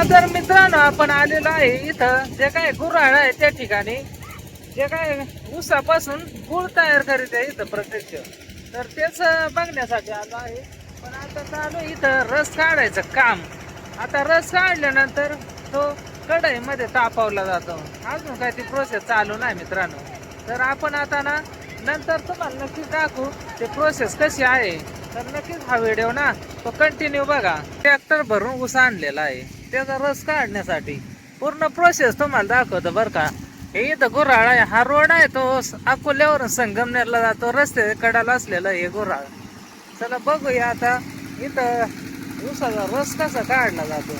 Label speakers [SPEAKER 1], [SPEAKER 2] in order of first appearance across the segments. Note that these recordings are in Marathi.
[SPEAKER 1] चला तर मित्रांनो आपण आलेलो आहे इथं. जे काय गुऱ्हाळ आहे त्या ठिकाणी. जे काय ऊसापासून गुळ तयार करीत आहे इथं प्रत्यक्ष. तर तेच बघण्यासाठी आलो आहे. पण आता चालू इथं रस काढायचं काम. आता रस काढल्यानंतर तो कढईमध्ये तापवला जातो. अजून काय ती प्रोसेस चालू नाही मित्रांनो. तर आपण आता ना नंतर तुम्हाला नक्कीच दाखवू ते प्रोसेस कशी आहे. तर नक्कीच हा व्हिडिओ ना तो कंटिन्यू बघा. ट्रॅक्टर भरून ऊस आणलेला आहे. त्याचा रस काढण्यासाठी. पूर्ण प्रोसेस तुम्हाला दाखवतो बरं का. हे इथं गुऱ्हाळ आहे. हा रोड आहे तो अकोल्यावरून संगमनेरला जातो. रस्ते कडाला असलेला हे गुराळ चला बघूया आता इथं ऊसाचा रस कसा काढला जातो.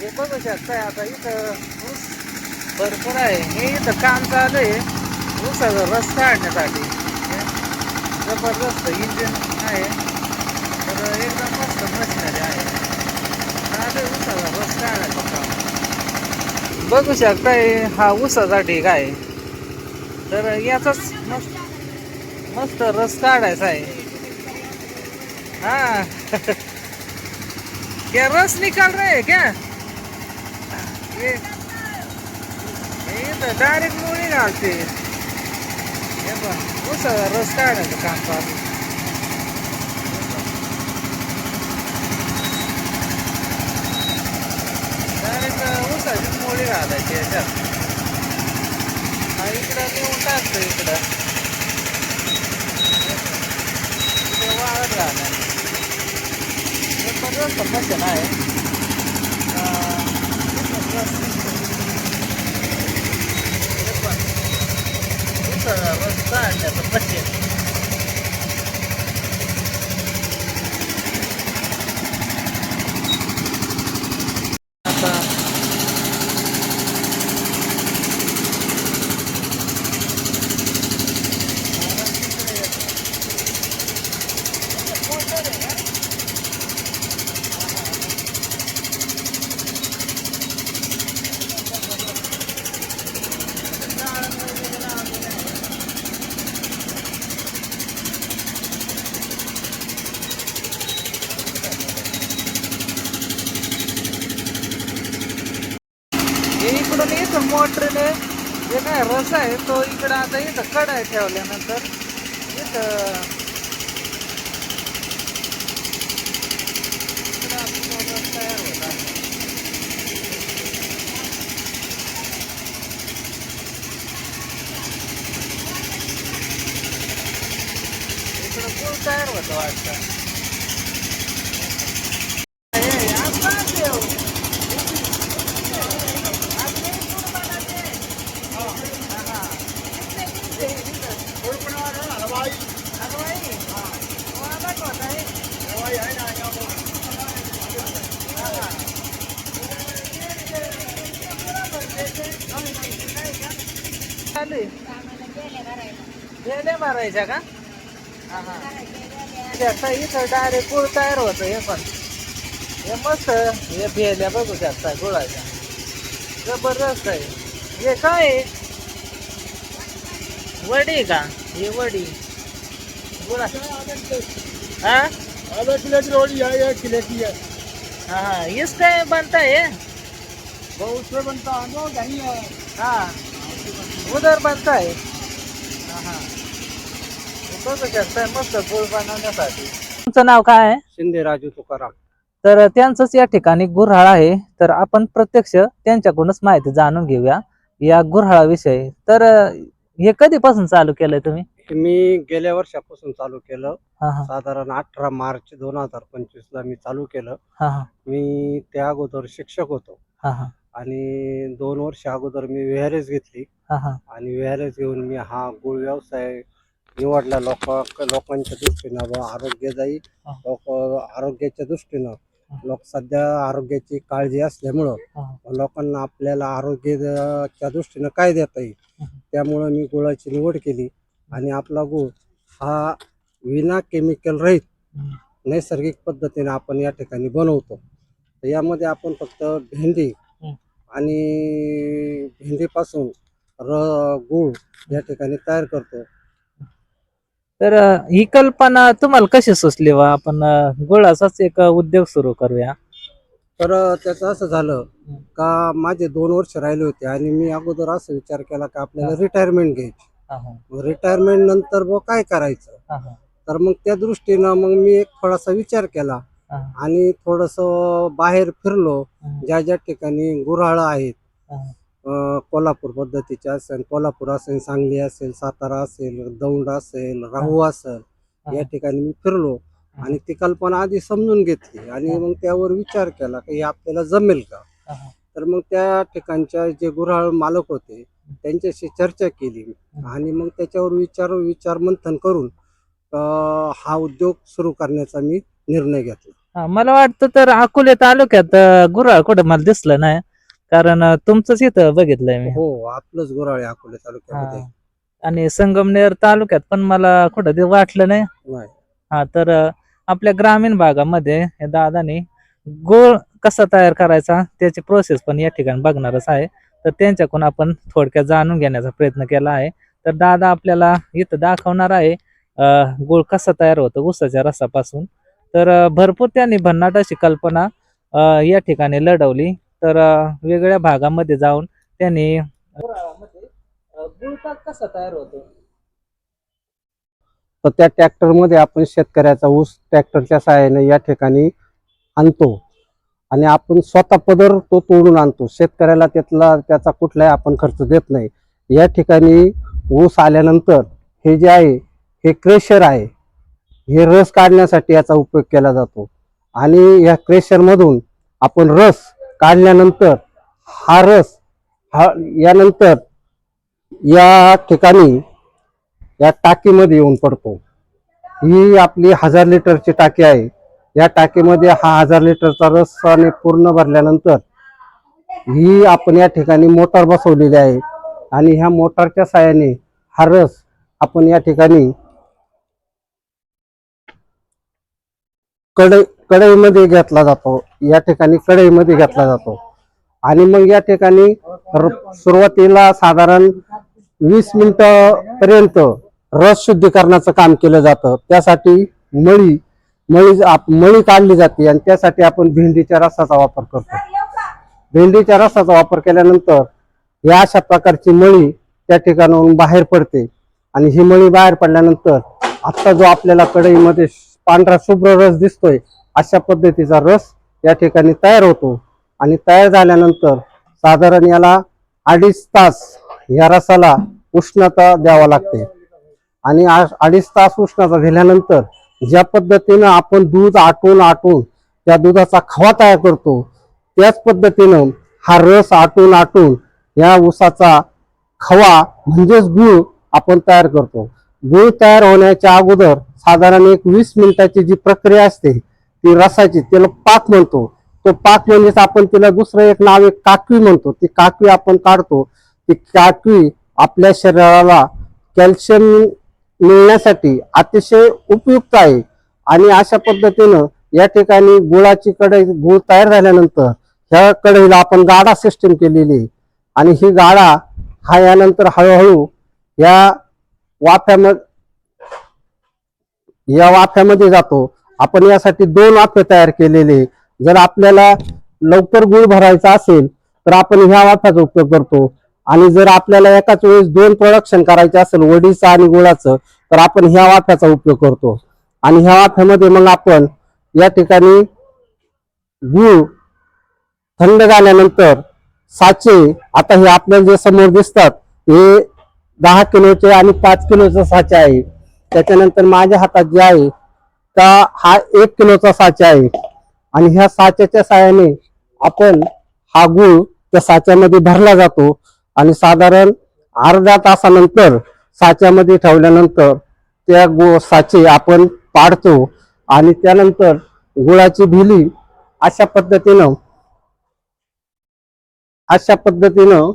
[SPEAKER 1] हे बघू शकताय आता इथं ऊस भरपूर आहे. हे इथं काम चालू आहे. ऊसाचा रस काढण्यासाठी. हे जबरदस्त इंजिन आहे. तर एक मस्त मशिनरी आहे चालू आहे ऊसाचा रस काढायचं काम बघू शकताय हा ऊसाचा ढीग आहे तर याचाच मस्त मस्त रस काढायचा आहे. हा. क्या रस निकाल रे क्या ये ये डायरेक्ट मुळी घालते. ऊसाचा हे रस काढायचं काम पाहतो डायरेक्ट ऊसाची मुळी घालायची याच्यात. हा इकडं नेऊन टाकतो इकडं. इकडे वाळत घालायचं. जबरदस्त मशीन आहे रस्ता आणण्याचं मशीन. मोटरीने जे काय रस आहे तो इकडं आता इथं कढाई ठेवल्यानंतर इथं तयार होत आहे. इकडं गुळ तयार होतं वाटतं हे, हे, आता ठेव. गेले मारायच्या का? हा हा. इथं डायरेक्ट गुळ तयार होतं हे पण. हे मस्त हे भेल्या बघू शकता गुळाच्या. जबरदस्त आहे. हे काय आहे? वडी का? हे वडी. गुळा. हा?
[SPEAKER 2] आधा किलो की रोटी है. एक किलो की है
[SPEAKER 1] हाँ हाँ इसका बनता है
[SPEAKER 2] वो उसमें बनता है है.
[SPEAKER 1] हाँ बनता है हाँ. हाँ हे बघू शकताय मस्त गुळ बनवण्यासाठी. तुमचं नाव काय आहे?
[SPEAKER 2] शिंदे राजू तुकाराम.
[SPEAKER 1] तर त्यांचंच या ठिकाणी गुऱ्हाळ आहे. तर आपण प्रत्यक्ष त्यांच्याकडूनच माहिती जाणून घेऊया या गुऱ्हाळाविषयी तर हे कधीपासून चालू केलंय तुम्ही?
[SPEAKER 2] मी गेल्या वर्षापासून चालू केलं.
[SPEAKER 1] हा हा.
[SPEAKER 2] साधारण अठरा मार्च दोन हजार पंचवीस ला मी चालू केलं.
[SPEAKER 1] हा हा.
[SPEAKER 2] मी त्या अगोदर शिक्षक होतो.
[SPEAKER 1] हा हा.
[SPEAKER 2] आणि दोन वर्ष अगोदर मी व्हेरेज घेतली
[SPEAKER 1] हा हा
[SPEAKER 2] आणि व्हेरेज घेऊन मी हा गुळ व्यवसाय निवडला लोक लोकांच्या दृष्टीनं व आरोग्यदायी. लोक आरोग्याच्या दृष्टीनं लोक सध्या आरोग्याची काळजी असल्यामुळं. लोकांना आपल्याला आरोग्याच्या दृष्टीनं काय देता येईल. त्यामुळं मी गुळाची निवड केली आणि आपला गुळ हा विना केमिकल रहित. नैसर्गिक पद्धतीने आपण या ठिकाणी बनवतो यामध्ये आपण फक्त भेंडी. आणि भेंडीपासून र गुळ या ठिकाणी तयार करतो.
[SPEAKER 1] तर अं, ही कल्पना तुम्हाला कशी सुचली वा आपण अं, गुळाचाच एक उद्योग सुरू करूया.
[SPEAKER 2] तर त्याचं असं झालं का माझे दोन वर्ष राहिले होते आणि मी अगोदर असं विचार केला की आपल्याला. रिटायरमेंट घ्यायची. रिटायरमेंट नंतर बुवा काय करायचं. तर मग त्या दृष्टीनं मग मी एक थोडासा विचार केला. आणि थोडस बाहेर फिरलो ज्या ज्या ठिकाणी गुऱ्हाळ आहेत कोल्हापूर पद्धतीचे असेल कोल्हापूर असेल सांगली असेल सातारा असेल दौंड असेल राहू असेल या ठिकाणी मी फिरलो आणि ती कल्पना आधी समजून घेतली आणि मग त्यावर विचार केला की हे आपल्याला जमेल का? तर मग त्या ठिकाणच्या जे गुऱ्हाळ मालक होते त्यांच्याशी चर्चा केली आणि मग त्याच्यावर विचार विचार मंथन करून हा उद्योग सुरू करण्याचा मी निर्णय घेतला.
[SPEAKER 1] हा, मला वाटतं तर अकोले तालुक्यात अं, गुऱ्हाळ कुठं मला दिसलं नाही. कारण अं, तुमचंच इथं बघितलंय मी.
[SPEAKER 2] हो आपलंच आहे अकोले तालुक्यामध्ये.
[SPEAKER 1] हा. आणि संगमनेर तालुक्यात पण मला कुठं ते वाटलं नाही.
[SPEAKER 2] नाही.
[SPEAKER 1] हा तर अं, आपल्या ग्रामीण भागामध्ये या दादाने गोळ कसा तयार करायचा त्याची प्रोसेस पण या ठिकाणी बघणारच आहे. तर त्यांच्याकडून आपण थोडक्यात जाणून घेण्याचा प्रयत्न केला आहे. तर दादा आपल्याला इथं दाखवणार आहे अं, गूळ कसा तयार होतो ऊसाच्या रसापासून. तर भरपूर त्यांनी भन्नाट अशी कल्पना या ठिकाणी लढवली. तर वेगळ्या भागामध्ये जाऊन त्यांनी कसा तयार होतो
[SPEAKER 2] तर त्या ट्रॅक्टरमध्ये आपण शेतकऱ्याचा ऊस ट्रॅक्टरच्या सहाय्याने या ठिकाणी आणतो. आणि आपण स्वतः पदर तो तोडून आणतो. शेतकऱ्याला त्यातला त्याचा कुठलाही आपण खर्च देत नाही. या ठिकाणी ऊस आल्यानंतर हे जे आहे हे क्रेशर आहे. हे रस काढण्यासाठी याचा उपयोग केला जातो. आणि या क्रेशरमधून आपण रस काढल्यानंतर हा रस हा यानंतर या ठिकाणी या टाकीमध्ये येऊन पडतो. ही आपली हजार लिटरची टाकी आहे. या टाकीमध्ये हा हजार लिटरचा रसाने पूर्ण भरल्यानंतर ही आपण या ठिकाणी मोटार बसवलेली आहे. आणि ह्या मोटारच्या साहाय्याने हा रस आपण या ठिकाणी कढई कढईमध्ये घेतला जातो. या ठिकाणी कढईमध्ये घेतला जातो. आणि मग या ठिकाणी र- सुरुवातीला साधारण वीस मिनिट पर्यंत रस शुद्धीकरणाचं काम केलं जातं. त्यासाठी मळी मळी आप- मळी काढली जाते आणि त्यासाठी आपण भेंडीच्या रसाचा वापर करतो. भेंडीच्या रसाचा वापर केल्यानंतर या अशा प्रकारची मळी त्या ठिकाणाहून बाहेर पडते. आणि ही मळी बाहेर पडल्यानंतर आता जो आपल्याला कढईमध्ये पांढरा शुभ्र रस दिसतोय अशा पद्धतीचा रस या ठिकाणी तयार होतो. आणि तयार झाल्यानंतर साधारण याला अडीच तास या रसाला उष्णता द्यावा लागते. आणि आ- अडीच तास उष्णता दिल्यानंतर ज्या पद्धतीनं आपण दूध आटून आटून त्या दुधाचा खवा तयार करतो त्याच पद्धतीनं हा रस आटून आटून या ऊसाचा खवा म्हणजेच गुळ आपण तयार करतो. गुळ तयार होण्याच्या अगोदर साधारण एक वीस मिनिटाची जी प्रक्रिया असते ती रसाची त्याला पाक म्हणतो. तो पाक म्हणजेच आपण तिला दुसरं एक नाव एक काकवी म्हणतो. ती काकवी आपण काढतो. ती काकवी आपल्या शरीराला कॅल्शियम मिळण्यासाठी अतिशय उपयुक्त आहे. आणि अशा पद्धतीनं या ठिकाणी गुळाची कढई गुळ तयार झाल्यानंतर ह्या कढईला आपण गाडा सिस्टीम केलेली आहे. आणि ही गाडा हा यानंतर हळूहळू या वाफ्यामध्ये या वाफ्यामध्ये जातो. आपण यासाठी दोन वाफे तयार केलेले जर आपल्याला लवकर गुळ भरायचा असेल तर आपण ह्या वाफ्याचा उपयोग करतो. आणि जर आपल्याला एकाच वेळेस दोन प्रोडक्शन करायचे असेल वडीचं आणि गुळाचं तर आपण ह्या वाफ्याचा उपयोग करतो. आणि ह्या वाफ्यामध्ये मग आपण या ठिकाणी गुळ थंड झाल्यानंतर साचे आता हे आपल्याला जे समोर दिसतात हे दहा किलोचे आणि पाच किलोचे साचे आहे. त्याच्यानंतर माझ्या हातात जे आहे का हा एक किलोचा साचा आहे. आणि ह्या साच्याच्या साह्याने आपण हा गुळ त्या साच्यामध्ये भरला जातो. आणि साधारण अर्धा तासानंतर साच्यामध्ये ठेवल्यानंतर त्या गो साचे आपण पाडतो. आणि त्यानंतर गुळाची भिली अशा पद्धतीनं अशा पद्धतीनं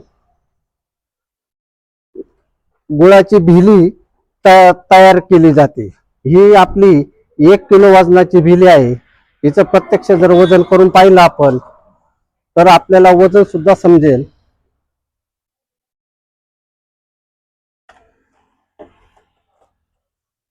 [SPEAKER 2] गुळाची भिली तयार केली जाते. ही आपली एक किलो वजनाची भिली आहे. हिचं प्रत्यक्ष जर वजन करून पाहिलं आपण तर आपल्याला वजन सुद्धा समजेल.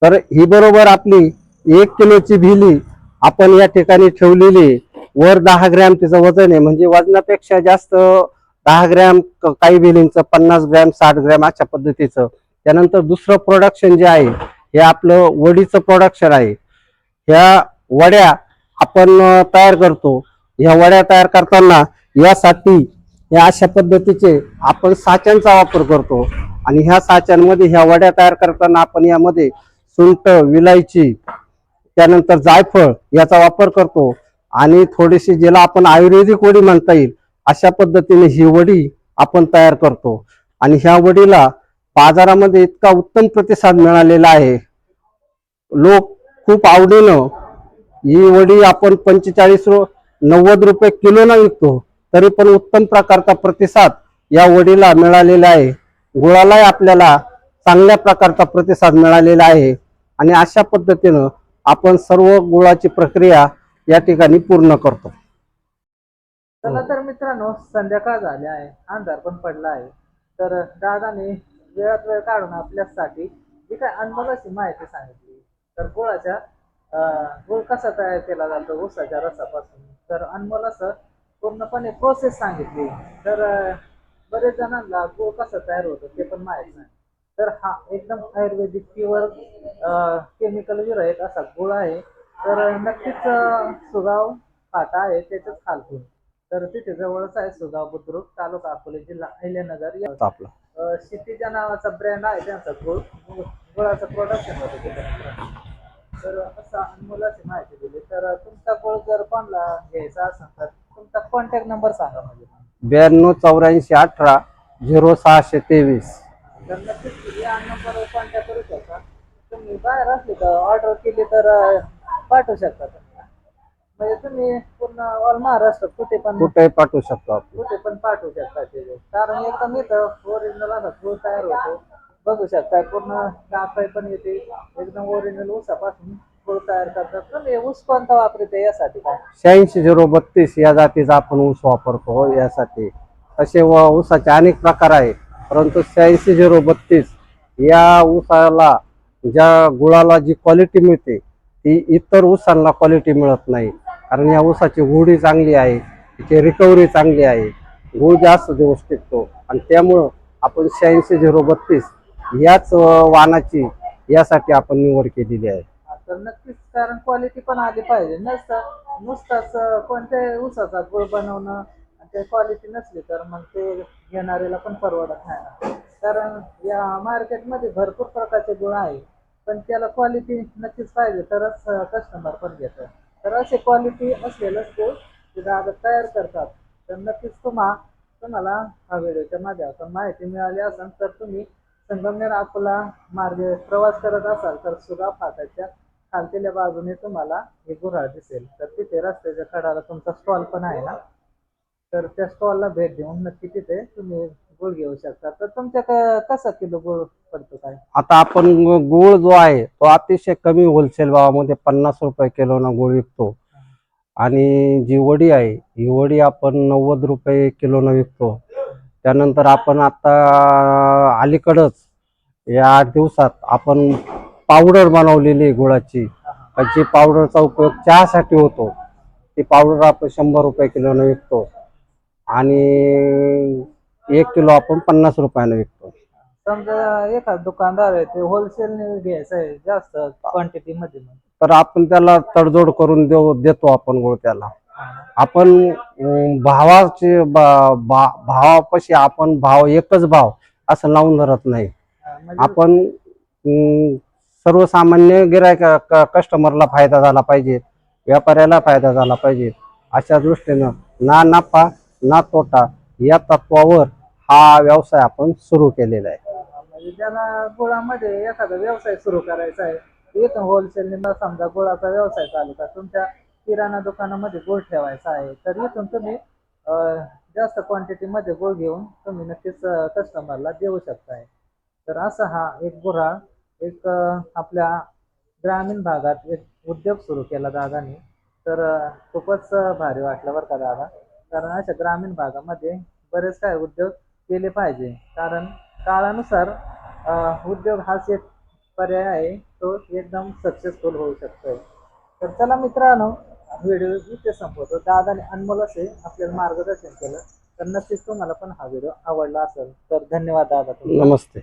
[SPEAKER 2] तर ही बरोबर आपली एक किलोची भिली आपण या ठिकाणी ठेवलेली वर दहा ग्रॅम तिचं वजन आहे. म्हणजे वजनापेक्षा जास्त दहा ग्रॅम काही भिलींचं पन्नास ग्रॅम साठ ग्रॅम अशा पद्धतीचं त्यानंतर दुसरं प्रोडक्शन जे आहे हे आपलं वडीचं प्रोडक्शन आहे. ह्या वड्या आपण तयार करतो. ह्या वड्या तयार करताना यासाठी या अशा पद्धतीचे आपण साच्यांचा वापर करतो. आणि ह्या साच्यांमध्ये ह्या वड्या तयार करताना आपण यामध्ये सुंट विलायची त्यानंतर जायफळ याचा वापर करतो. आणि थोडीशी ज्याला आपण आयुर्वेदिक वडी म्हणता येईल अशा पद्धतीने ही वडी आपण तयार करतो. आणि ह्या वडीला बाजारामध्ये इतका उत्तम प्रतिसाद मिळालेला आहे. लोक खूप आवडीनं ही वडी आपण पंचेचाळीस रु नव्वद रुपये किलोनं विकतो तरी पण उत्तम प्रकारचा प्रतिसाद या वडीला मिळालेला आहे. गुळालाही आपल्याला चांगल्या प्रकारचा प्रतिसाद मिळालेला आहे. आणि अशा पद्धतीनं आपण सर्व गुळाची प्रक्रिया या ठिकाणी पूर्ण करतो.
[SPEAKER 1] चला तर मित्रांनो संध्याकाळ झाली आहे. अंधार पण पडला आहे. तर दादाने वेळात वेळ काढून आपल्यासाठी जी काय अनमोल माहिती सांगितली. तर गुळाच्या गुळ कसा तयार केला जातो? ऊसाच्या रसापासून. तर अनमोल असं पूर्णपणे प्रोसेस सांगितली. तर बरेच जणांना गुळ कसा तयार होतो ते पण माहीत नाही. तर हा एकदम आयुर्वेदिक प्युअर केमिकल विरहित असा गुळ आहे. तर नक्कीच सुगाव फाटा आहे त्याच्याच खालतून तर तिथे जवळच आहे सुगाव बुद्रुक तालुका अकोले जिल्हा अहिल्यानगर. या
[SPEAKER 2] आपला
[SPEAKER 1] क्षितिजा नावाचा ब्रँड आहे त्यांचा. गुळ गुळ- गुळाचं प्रोडक्शन होतं तर असं अनमोलाची माहिती दिली. तर तुमचा गुळ जर कोणाला घ्यायचा असेल तर तुमचा कॉन्टॅक्ट नंबर सांगा म्हणजे.
[SPEAKER 2] ब्याण्णव चौऱ्याऐंशी अठरा झिरो सहाशे तेवीस.
[SPEAKER 1] तर नक्कीच या नंबरवर कॉन्टॅक्ट करू शकता. तुम्ही बाहेर असले तर ऑर्डर केली तर पाठवू शकता. म्हणजे तुम्ही पूर्ण ऑल महाराष्ट्र कुठे पण
[SPEAKER 2] कुठेही पाठवू शकतो आपण.
[SPEAKER 1] कुठे पण पाठवू शकता ते. कारण एकदम इथं ओरिजिनल असा गुळ तयार होतो. बघू शकता पूर्ण कापाय पण येते. एकदम ओरिजिनल ऊसापासून गुळ तयार करतात. तुम्ही ऊस कोणता वापरते यासाठी काय?
[SPEAKER 2] शहाऐंशी झिरो बत्तीस या जातीचा आपण ऊस वापरतो यासाठी. असे व ऊसाचे अनेक प्रकार आहे. परंतु शहाऐंशी झिरो बत्तीस या ऊसाला ज्या गुळाला जी क्वालिटी मिळते ती इतर ऊसांना क्वालिटी मिळत नाही. कारण या ऊसाची गोडी चांगली आहे तिची रिकव्हरी चांगली आहे. गुळ जास्त दिवस टिकतो. आणि त्यामुळं आपण शहाऐंशी झिरो बत्तीस याच वाहनाची यासाठी आपण निवड केलेली आहे.
[SPEAKER 1] तर नक्कीच कारण क्वालिटी पण आली पाहिजे. नसतं नुसताच अं, कोणत्याही ऊसाचा गुळ बनवणं आणि ते क्वालिटी नसली तर मग ते घेणाऱ्याला पण परवडत नाही कारण या मार्केटमध्ये भरपूर प्रकारचे गुळ आहे पण त्याला क्वालिटी नक्कीच पाहिजे तरच कस्टमर पण घेतं तर असे क्वालिटी असलेलंच ते दादा तयार करतात. तर नक्कीच तुम्हा तुम्हाला हा व्हिडिओच्या माध्यमातून माहिती मिळाली असेल तर तुम्ही संगमनेर अकोला मार्गे प्रवास करत असाल तर सुगा फाट्याच्या खालतेल्या बाजूने तुम्हाला हे गुऱ्हाळ दिसेल. तर तिथे रस्त्याच्या कडाला तुमचा स्टॉल पण आहे ना? तर त्या स्टॉलला भेट देऊन नक्की तिथे तुम्ही गुळ घेऊ शकता. तर तुमच्या क- कसा किलो गुळ पडतो काय?
[SPEAKER 2] आता आपण गूळ जो आहे तो अतिशय कमी होलसेल भावामध्ये पन्नास रुपये किलोनं गूळ विकतो. आणि जी वडी आहे ही वडी आपण नव्वद रुपये किलोनं विकतो. त्यानंतर आपण आता अलीकडंच या आठ दिवसात आपण पावडर बनवलेली आहे गुळाची. जी पावडरचा उपयोग चहासाठी होतो ती पावडर आपण शंभर रुपये किलोनं विकतो. आणि एक किलो आपण पन्नास रुपयानं विकतो.
[SPEAKER 1] समजा एखादा दुकानदार आहे ते होलसेलने घ्यायचं आहे जास्त क्वांटिटी मध्ये मग.
[SPEAKER 2] तर आपण त्याला तडजोड करून देऊ देतो आपण गुळ त्याला. आपण अं, भावाचे बा- भावापाशी आपण भाव एकच भाव असं लावून धरत नाही.
[SPEAKER 1] हा, म्हणजे
[SPEAKER 2] आपण अं, सर्वसामान्य गिरायक कस्टमरला फायदा झाला पाहिजे व्यापाऱ्याला फायदा झाला पाहिजे अशा दृष्टीनं ना नफा ना तोटा या तत्वावर हा व्यवसाय आपण सुरू केलेला आहे.
[SPEAKER 1] म्हणजे ज्याला गुळामध्ये एखादा व्यवसाय सुरू करायचा आहे इथून होलसेलने समजा गुळाचा व्यवसाय चालू का तुमच्या किराणा दुकानामध्ये गुळ ठेवायचा आहे तर इथून तुम्ही जास्त क्वांटिटीमध्ये गुळ घेऊन तुम्ही नक्कीच कस्टमरला देऊ शकताय. तर असा हा एक गुऱ्हाळ एक आपल्या ग्रामीण भागात एक उद्योग सुरू केला दादानी. तर खूपच भारी वाटलं बरं का दादा. कारण अशा ग्रामीण भागामध्ये बरेच काय उद्योग केले पाहिजे. कारण काळानुसार उद्योग हाच एक पर्याय आहे तो एकदम सक्सेसफुल होऊ शकतो तर चला मित्रांनो व्हिडिओ इथे संपवतो. दादाने अनमोल असे आपल्याला मार्गदर्शन केलं तर नक्कीच तुम्हाला पण हा व्हिडिओ आवडला असेल. तर धन्यवाद दादा.
[SPEAKER 2] नमस्ते.